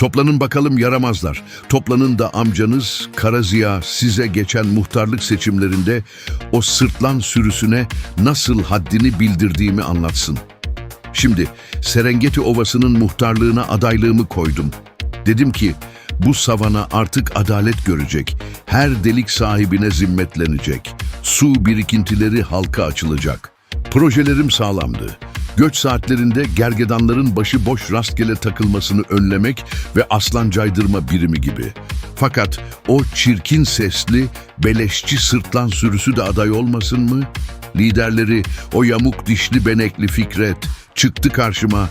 Toplanın bakalım yaramazlar. Toplanın da amcanız Karaziya size geçen muhtarlık seçimlerinde o sırtlan sürüsüne nasıl haddini bildirdiğimi anlatsın. Şimdi Serengeti Ovası'nın muhtarlığına adaylığımı koydum. Dedim ki bu savana artık adalet görecek. Her delik sahibine zimmetlenecek. Su birikintileri halka açılacak. Projelerim sağlamdı. Göç saatlerinde gergedanların başı boş rastgele takılmasını önlemek ve aslan caydırma birimi gibi. Fakat o çirkin sesli, beleşçi sırtlan sürüsü de aday olmasın mı? Liderleri, o yamuk dişli benekli Fikret, çıktı karşıma.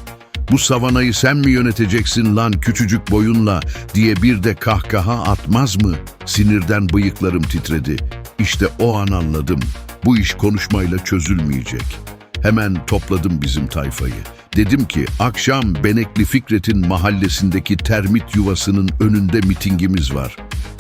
Bu savanayı sen mi yöneteceksin lan küçücük boyunla diye bir de kahkaha atmaz mı? Sinirden bıyıklarım titredi. İşte o an anladım. Bu iş konuşmayla çözülmeyecek. Hemen topladım bizim tayfayı. Dedim ki akşam Benekli Fikret'in mahallesindeki termit yuvasının önünde mitingimiz var.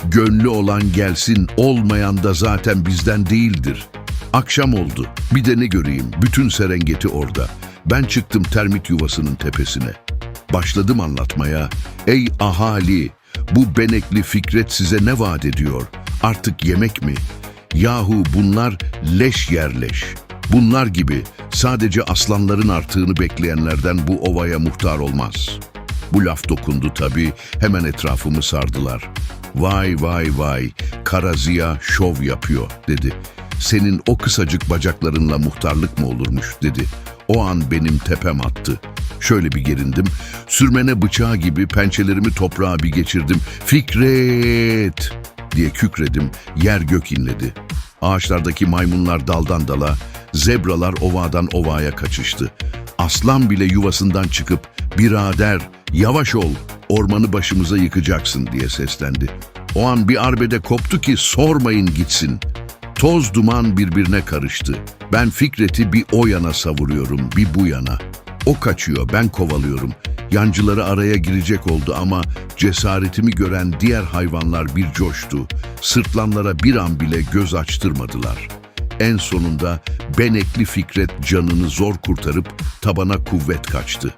Gönlü olan gelsin, olmayan da zaten bizden değildir. Akşam oldu. Bir de ne göreyim, bütün Serengeti orada. Ben çıktım termit yuvasının tepesine. Başladım anlatmaya. Ey ahali, bu Benekli Fikret size ne vaat ediyor? Artık yemek mi? Yahu bunlar leş yerleş. Bunlar gibi sadece aslanların artığını bekleyenlerden bu ovaya muhtar olmaz. Bu laf dokundu tabii, hemen etrafımı sardılar. Vay vay vay, Karaziya şov yapıyor dedi. Senin o kısacık bacaklarınla muhtarlık mı olurmuş dedi. O an benim tepem attı. Şöyle bir gerindim. Sürmene bıçağı gibi pençelerimi toprağa bir geçirdim. Fikret! diye kükredim. Yer gök inledi. Ağaçlardaki maymunlar daldan dala, zebralar ovadan ovaya kaçıştı. Aslan bile yuvasından çıkıp birader yavaş ol ormanı başımıza yıkacaksın diye seslendi. O an bir arbede koptu ki sormayın gitsin. Toz duman birbirine karıştı. Ben Fikret'i bir o yana savuruyorum, bir bu yana. O kaçıyor, ben kovalıyorum. Yancıları araya girecek oldu ama cesaretimi gören diğer hayvanlar bir coştu. Sırtlanlara bir an bile göz açtırmadılar. En sonunda Benekli Fikret canını zor kurtarıp tabana kuvvet kaçtı.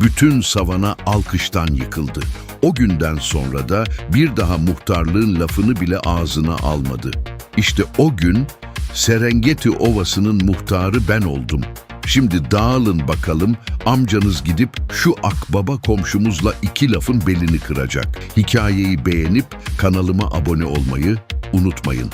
Bütün savana alkıştan yıkıldı. O günden sonra da bir daha muhtarlığın lafını bile ağzına almadı. İşte o gün Serengeti Ovası'nın muhtarı ben oldum. Şimdi dağılın bakalım amcanız gidip şu akbaba komşumuzla iki lafın belini kıracak. Hikayeyi beğenip kanalıma abone olmayı unutmayın.